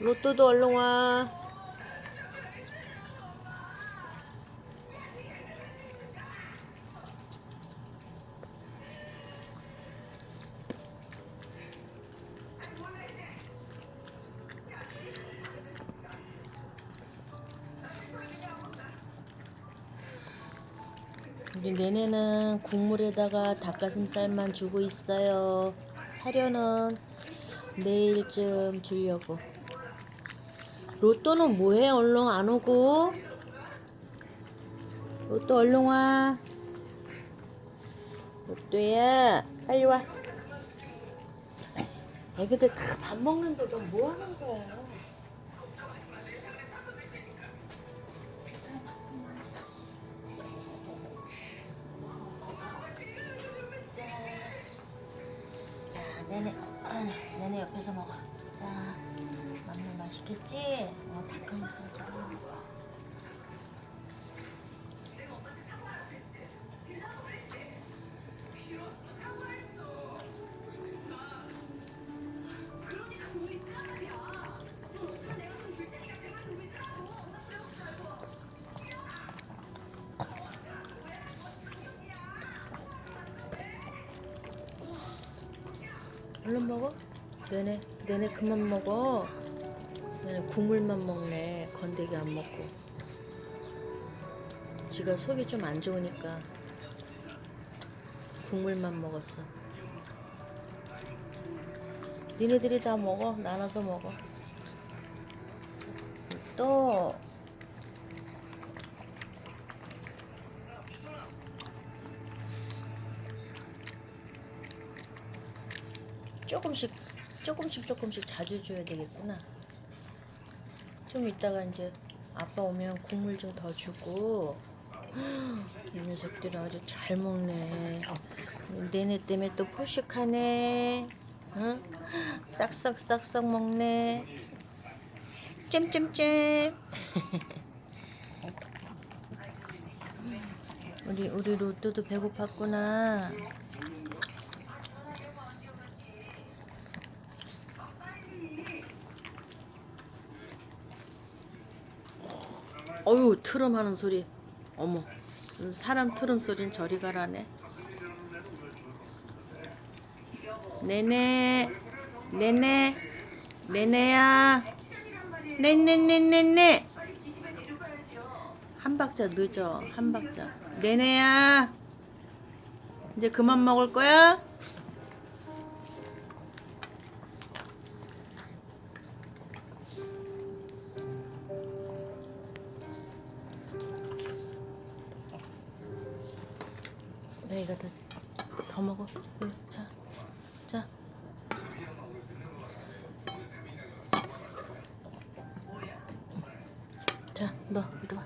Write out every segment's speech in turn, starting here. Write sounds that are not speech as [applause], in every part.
로또도 얼른 와. 우리 내내는 국물에다가 닭가슴살만 주고 있어요. 사료는 내일쯤 주려고. 로또는 뭐해? 얼른 안 오고. 로또 얼른 와. 로또야, 빨리 와. 애기들 다 밥 먹는데 너 뭐 하는 거야? 자, 내내, 아, 내내 옆에서 먹어. 자, 맘마 맛있겠지? 어, 닭가슴살 좀. 얼른 먹어. 내내, 내내 그만 먹어. 국물만 먹네. 건더기 안 먹고. 지가 속이 좀 안 좋으니까 국물만 먹었어. 니네들이 다 먹어. 나눠서 먹어. 또 조금씩 조금씩 조금씩 자주 줘야 되겠구나. 좀 이따가 이제 아빠 오면 국물 좀 더 주고 이 녀석들 아주 잘 먹네. 내내 때문에 또 포식하네. 응? 싹싹싹싹 먹네. 잼잼잼. [laughs] 우리 우리 로또도 배고팠구나. 어유 트름 하는 소리. 어머. 사람 트름 소린 저리 가라네. 네네. 네네. 네네야. 네네네네네. 한 박자 늦어. 한 박자. 네네야. 이제 그만 먹을 거야? 네, 이거 더, 더 먹어. 네, 자, 자. 자, 너 이리 와.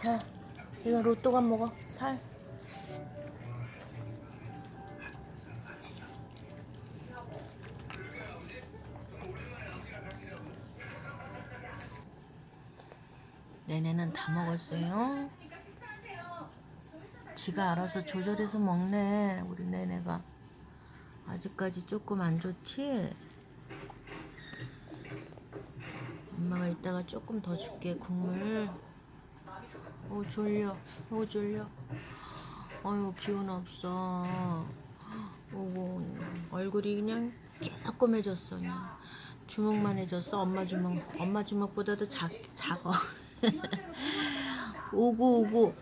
자, 이거 로또가 먹어. 살. 내내는 다 먹었어요. 지가 알아서 조절해서 먹네. 우리 내내가 아직까지 조금 안 좋지. 엄마가 이따가 조금 더 줄게 국물. 오 졸려. 오 졸려. 어유 기운 없어. 오고 얼굴이 그냥 조그매졌어. 그냥 주먹만 해졌어. 엄마 주먹. 엄마 주먹보다도 작 작어. 오고 오고.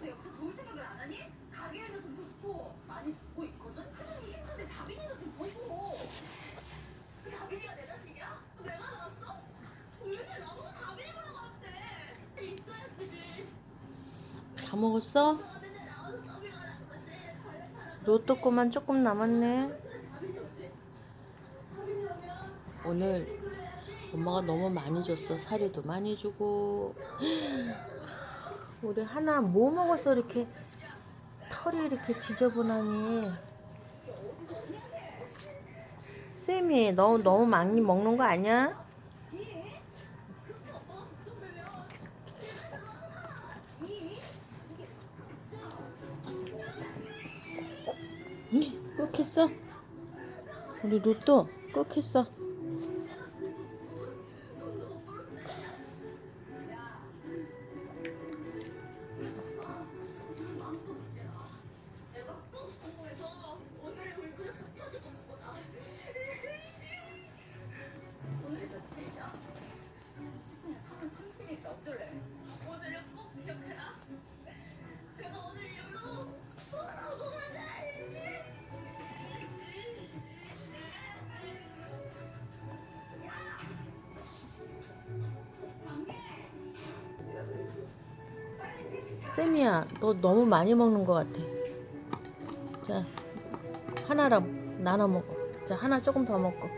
다 먹었어? 로또 거만 조금 남았네. 오늘 엄마가 너무 많이 줬어. 사료도 많이 주고. 우리 하나 뭐 먹어서 이렇게 털이 이렇게 지저분하니. 쌤이 너 너무 많이 먹는 거 아니야? 응? 그렇게 했어? 우리 로또 꼭 했어. 쌤이야, 너 너무 많이 먹는 것 같아. 자, 하나랑 나눠 먹어. 자, 하나 조금 더 먹고.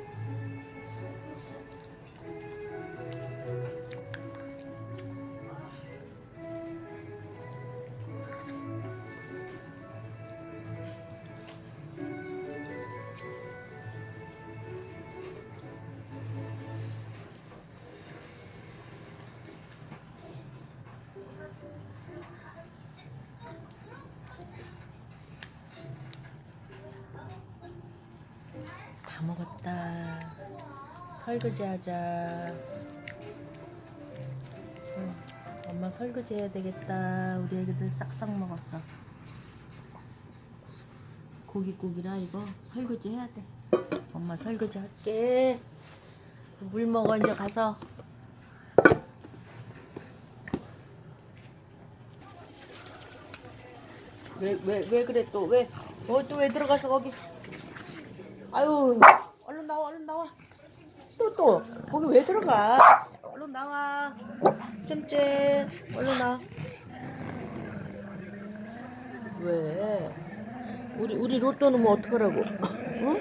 다 먹었다. 설거지 하자. 응, 엄마 설거지 해야 되겠다. 우리 애기들 싹싹 먹었어. 고깃국이라 이거 설거지 해야 돼. 엄마 설거지 할게. 물 먹어 이제 가서. 왜 왜 왜 그래 또 왜? 어 또 왜 들어가서 거기? 아유, 얼른 나와, 얼른 나와. 또, 또, 거기 왜 들어가? 얼른 나와. 잼잼, 얼른 나와. 왜? 우리, 우리 로또 넣으면 어떡하라고? 응?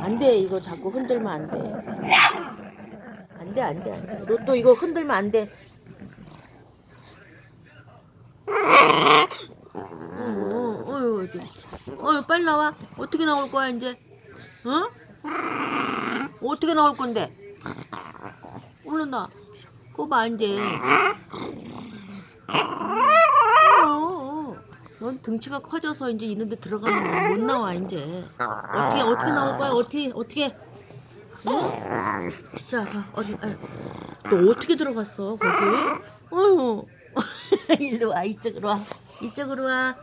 안 돼, 이거 자꾸 흔들면 안 돼. 안 돼, 안 돼, 안 돼. 로또 이거 흔들면 안 돼. 어, 어, 어휴, 어디. 어휴, 빨리 나와. 어떻게 나올 거야, 이제? 어? 어떻게 나올 건데? 얼른 나. 꼬봐 이제. 어, 넌 등치가 커져서 이제 이런 데 들어가면 못 나와 이제. 어떻게 어떻게 나올 거야? 어떻게 어떻게? 응? 자, 봐, 어디? 아유, 너 어떻게 들어갔어 거기? 어휴. [laughs] 일로 와 이쪽으로 와 이쪽으로 와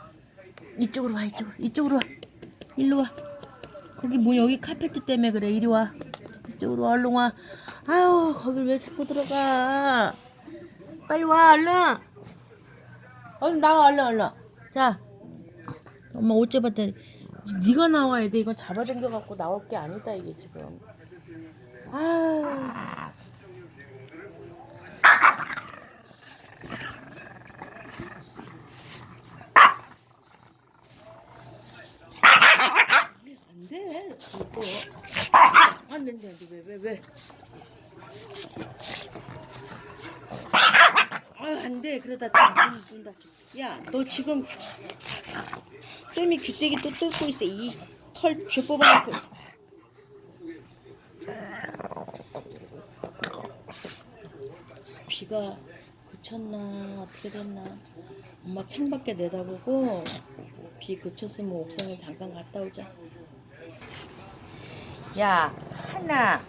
이쪽으로 와 이쪽으로 이쪽으로 와 일로 와. 거기 뭐 여기 카페트 때문에 그래. 이리 와. 이쪽으로 와 얼른 와. 아유 거길 왜 자꾸 들어가? 빨리 와 얼른. 얼른 나와 얼른 얼른. 자. 엄마 옷 잡았다 네가 나와야 돼 이건 잡아당겨 갖고 나올 게 아니다 이게 지금. 아 안돼 이거 안 된대 왜왜 왜, 왜. 아유 안돼. 그러다 눈 다쳐 야너 지금 쌤이 귀때기 또 뜯고 있어. 이털쥐 뽑아놓고 비가 그쳤나 어떻게 됐나. 엄마 창밖에 내다보고 비 그쳤으면 옥상에 잠깐 갔다 오자. 야 하나.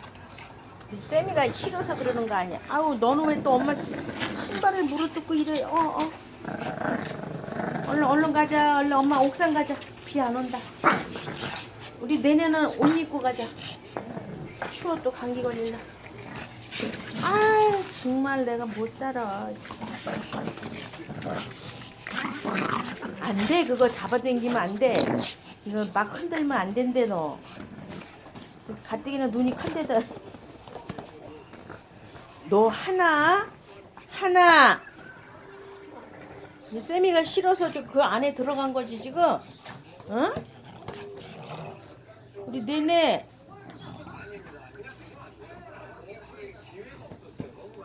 이 쌤이가 싫어서 그러는 거 아니야. 아우 너는 왜 또 엄마 신발에 물을 뜯고 이래? 어 어. 얼른 얼른 가자. 얼른 엄마 옥상 가자. 비 안 온다. 우리 내년은 옷 입고 가자. 추워 또 감기 걸릴라. 아 정말 내가 못 살아. 안 돼. 그거 잡아당기면 안 돼. 이거 막 흔들면 안 된대 너 가뜩이나 눈이 큰데다. 너 하나? 하나. 이 쌤이가 싫어서 저그 안에 들어간 거지 지금? 응? 우리 내내.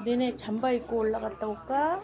내내 잠바 입고 올라갔다 올까?